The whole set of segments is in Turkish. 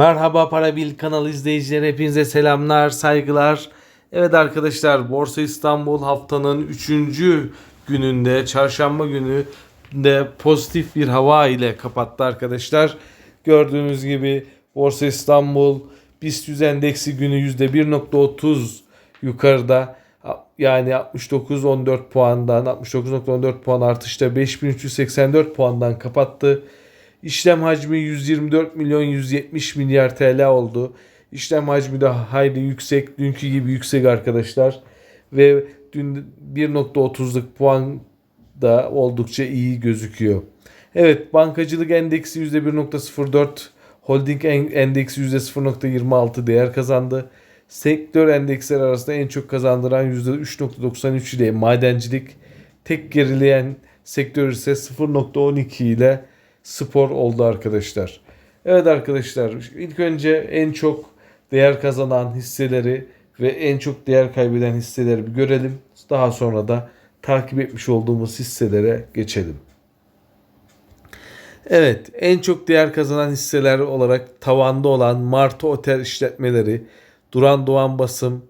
Merhaba Parabil kanal izleyicileri hepinize selamlar saygılar. Evet arkadaşlar Borsa İstanbul haftanın 3. gününde çarşamba günü de pozitif bir hava ile kapattı arkadaşlar. Gördüğünüz gibi Borsa İstanbul BIST 100 endeksi günü %1.30 yukarıda yani 69.14 puandan 69.14 puan artışta 5384 puandan kapattı. İşlem hacmi 124 milyon 170 milyar TL oldu. İşlem hacmi de hayli yüksek. Dünkü gibi yüksek arkadaşlar. Ve dün 1.30'luk puan da oldukça iyi gözüküyor. Evet bankacılık endeksi %1.04. Holding endeksi %0.26 değer kazandı. Sektör endeksleri arasında en çok kazandıran %3.93 ile madencilik, tek gerileyen sektör ise 0.12 ile spor oldu arkadaşlar. Evet arkadaşlar ilk önce en çok değer kazanan hisseleri ve en çok değer kaybeden hisseleri bir görelim. Daha sonra da takip etmiş olduğumuz hisselere geçelim. Evet en çok değer kazanan hisseler olarak tavanda olan Martı Otel işletmeleri, Duran Doğan Basım,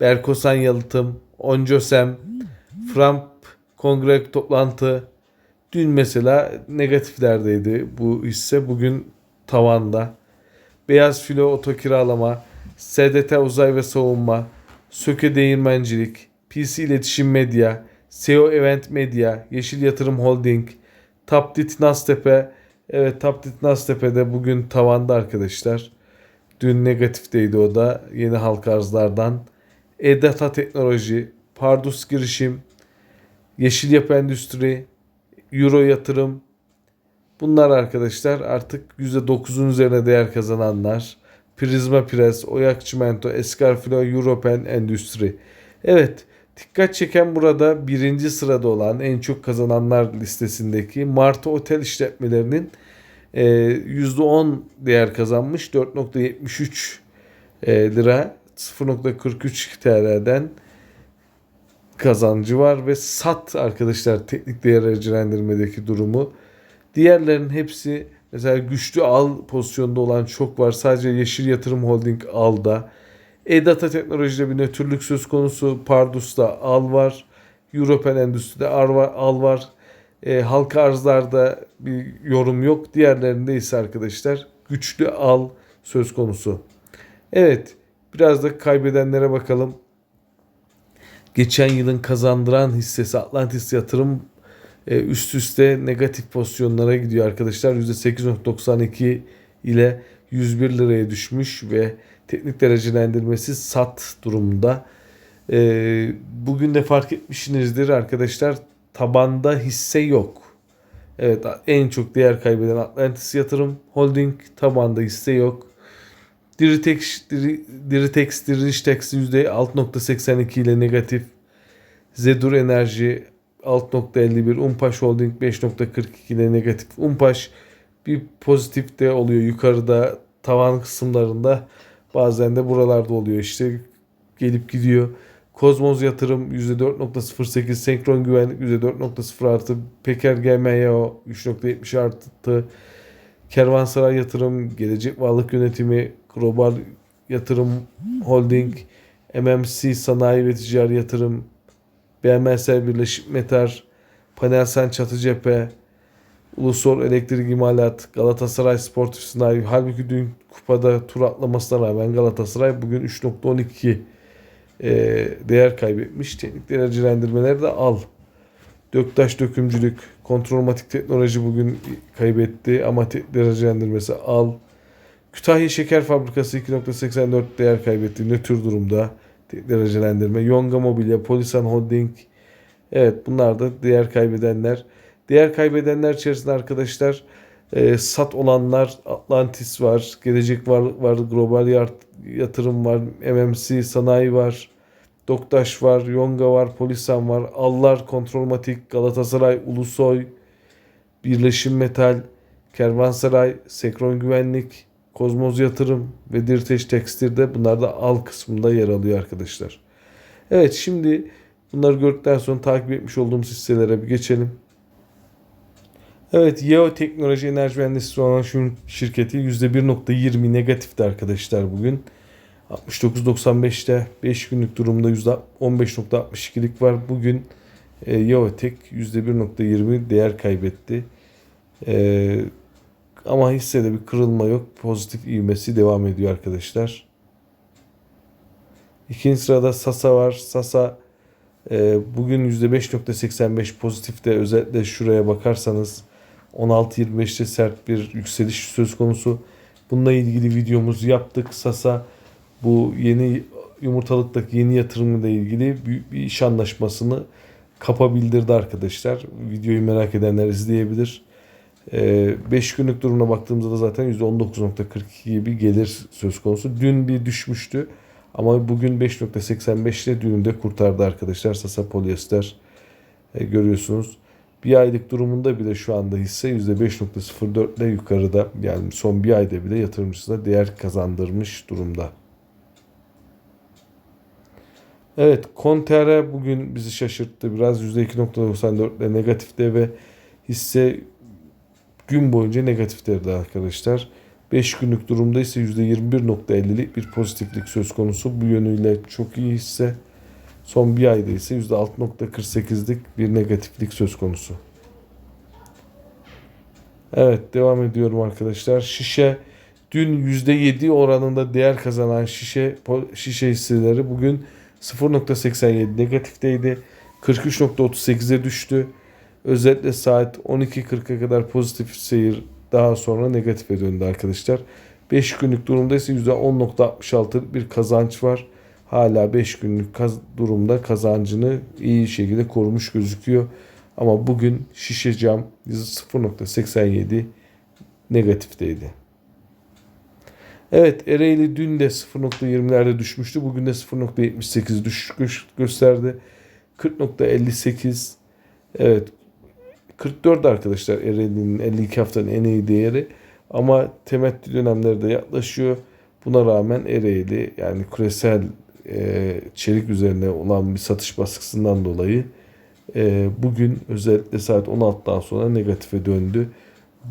Berkosan Yalıtım, Oncosem, Framp Kongre Toplantı, Dün mesela negatiflerdeydi bu hisse. Bugün tavanda. Beyaz filo oto kiralama, SDT uzay ve savunma, Söke değirmencilik, PC iletişim medya, SEO event medya, Yeşil Yatırım Holding, Tapdit Naztepe. Evet Tapdit Naztepe'de bugün tavanda arkadaşlar. Dün negatifteydi o da yeni halka arzlardan. E-Data Teknoloji, Pardus Girişim, Yeşil Yapı Endüstri, Euro yatırım. Bunlar arkadaşlar artık %9'un üzerine değer kazananlar. Prisma Press, Oyak Çimento, Escarfilo, Europen Endüstri. Evet dikkat çeken burada birinci sırada olan en çok kazananlar listesindeki Martı Otel işletmelerinin e, %10 değer kazanmış 4.73 e, lira 0.43 TL'den kazancı var ve sat arkadaşlar teknik değer aracılendirmedeki durumu. Diğerlerin hepsi mesela güçlü al pozisyonda olan çok var. Sadece Yeşil Yatırım Holding alda. E-Data Teknoloji'de bir nötrlük söz konusu. Pardus'ta al var. European Endüstri'de. Al var. E, halka arzlarda bir yorum yok. Diğerlerinde ise arkadaşlar güçlü al söz konusu. Evet biraz da kaybedenlere bakalım geçen yılın kazandıran hissesi Atlantis Yatırım e, üst üste negatif pozisyonlara gidiyor arkadaşlar. %8.92 ile 101 liraya düşmüş ve teknik derecelendirmesi sat durumunda. E, bugün de fark etmişsinizdir arkadaşlar tabanda hisse yok. Evet en çok değer kaybeden Atlantis Yatırım Holding tabanda hisse yok. Diritex, Diritex taksi %6.82 ile negatif. Zedur Enerji 6.51, Umpaş Holding 5.42 ile negatif. Umpaş bir pozitif de oluyor yukarıda tavan kısımlarında. Bazen de buralarda oluyor işte gelip gidiyor. Kozmoz Yatırım %4.08, Senkron Güvenlik %4.0 artı, Peker GMYO 3.70 artı, Kervansaray Yatırım, Gelecek Varlık Yönetimi, Global Yatırım Holding, MMC Sanayi ve Ticari Yatırım, BMSL Birleşik Metar, Panelsen Çatı Cephe, Ulusal Elektrik İmalat, Galatasaray Sportif Sanayi. Halbuki dün kupada tur atlamasına rağmen Galatasaray bugün 3.12 e, değer kaybetmiş. Teknik derecelendirmeleri de al. Döktaş Dökümcülük, Kontrolmatik Teknoloji bugün kaybetti ama derecelendirmesi al. Kütahya Şeker Fabrikası 2.84 değer kaybetti. Nötr durumda derecelendirme. Yonga Mobilya, Polisan Holding. Evet bunlar da değer kaybedenler. Değer kaybedenler içerisinde arkadaşlar e, sat olanlar Atlantis var, Gelecek var, var Global Yatırım var, MMC Sanayi var, Doktaş var, Yonga var, Polisan var, Allar Kontrolmatik, Galatasaray, Ulusoy, Birleşim Metal, Kervansaray, Sekron Güvenlik, Kozmoz Yatırım ve Dirteş Tekstil'de bunlar da al kısmında yer alıyor arkadaşlar. Evet şimdi bunları gördükten sonra takip etmiş olduğumuz hisselere bir geçelim. Evet, Yeo Teknoloji Enerji Mühendisliği olan şirketi %1.20 negatifti arkadaşlar bugün. 69.95'te 5 günlük durumda %15.62'lik var. Bugün e, Yeotek %1.20 değer kaybetti. E, ama hissede bir kırılma yok. Pozitif ivmesi devam ediyor arkadaşlar. İkinci sırada Sasa var. Sasa e, bugün %5.85 pozitifte özellikle şuraya bakarsanız 16.25'te sert bir yükseliş söz konusu. Bununla ilgili videomuzu yaptık. Sasa bu yeni yumurtalıktaki yeni yatırımla ilgili büyük bir iş anlaşmasını kapabildirdi arkadaşlar. Videoyu merak edenler izleyebilir. 5 günlük durumuna baktığımızda da zaten %19.42 gibi gelir söz konusu. Dün bir düşmüştü ama bugün 5.85 ile dünü de kurtardı arkadaşlar. Sasa polyester e, görüyorsunuz. Bir aylık durumunda bile şu anda hisse %5.04 ile yukarıda yani son bir ayda bile yatırımcısına değer kazandırmış durumda. Evet, Conterra bugün bizi şaşırttı. Biraz %2.94 ile negatifte ve hisse gün boyunca negatifteydi arkadaşlar. 5 günlük durumda ise %21.50'lik bir pozitiflik söz konusu. Bu yönüyle çok iyi hisse. Son bir ayda ise %6.48'lik bir negatiflik söz konusu. Evet devam ediyorum arkadaşlar. Şişe dün %7 oranında değer kazanan şişe şişe hisseleri bugün 0.87 negatifteydi. 43.38'e düştü. Özetle saat 12.40'a kadar pozitif seyir daha sonra negatife döndü arkadaşlar. 5 günlük durumda ise %10.66 bir kazanç var. Hala 5 günlük kaz durumda kazancını iyi şekilde korumuş gözüküyor. Ama bugün şişe cam %0.87 negatifteydi. Evet Ereğli dün de 0.20'lerde düşmüştü. Bugün de 0.78 düşüş gösterdi. 40.58 evet 44 arkadaşlar Ereğli'nin 52 haftanın en iyi değeri. Ama temettü dönemleri de yaklaşıyor. Buna rağmen Ereğli yani küresel e, çelik üzerine olan bir satış baskısından dolayı e, bugün özellikle saat 16'dan sonra negatife döndü.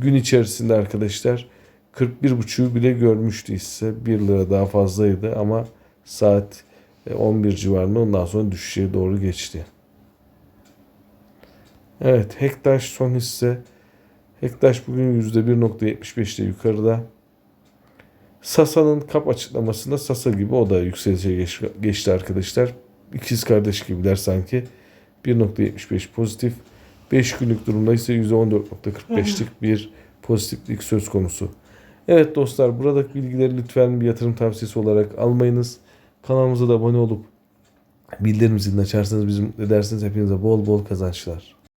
Gün içerisinde arkadaşlar 41.5'u bile görmüştü hisse. 1 lira daha fazlaydı ama saat 11 civarında ondan sonra düşüşe doğru geçti. Evet Hektaş son hisse. Hektaş bugün %1.75'te yukarıda. Sasa'nın kap açıklamasında Sasa gibi o da yükselişe geçti arkadaşlar. İkiz kardeş gibiler sanki. 1.75 pozitif. 5 günlük durumda ise %14.45'lik bir pozitiflik söz konusu. Evet dostlar buradaki bilgileri lütfen bir yatırım tavsiyesi olarak almayınız. Kanalımıza da abone olup bildirim zilini açarsanız bizim edersiniz hepinize bol bol kazançlar.